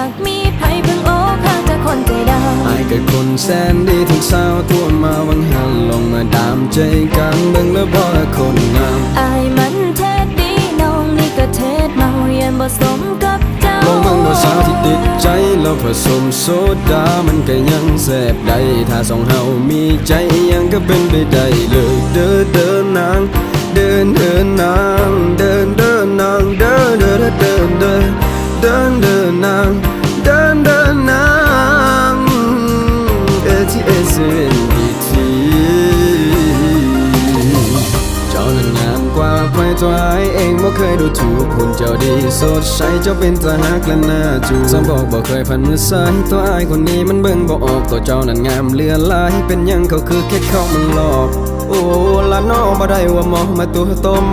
ากมีไผเพิ่งโอ้ข้างจะคนใจดำไอ้กับคนแสนดีทั้งสาวตัวมาวังหันลงมาดามใจกันเบิ่งและวบ่ละคนงามไอ้มันเทศดีน้องนี่ก็เทศเมาเย็นบ่สมกับเจ้าลองมันบ่สาวที่ติดใจเราผสมโซดามันก็ยังแซ่บได้ถ้าสองเฮามีใจยังก็เป็นไปได้เลยเด้อเด้อนางเดินเดินนาง เดินเดินนางเดินเดินนางเอทีเอสเอ็นดีทีเจ้านั้นงามกว่าใครตัวไอเองบ่เคยดูถูกหุ่นเจ้าดีสดใสเจ้าเป็นตาหักและหน่าจูสมบอกบ่เคยพันมือซ้ายตัวไอคนนี้มันเบิ่งบ่ออกตัวเจ้านั้นงามเลือหลายเป็นยังเขาคือแค่เขามันหลอกโอ้ละน้อบ่ได้ว่ามองมาตัวตม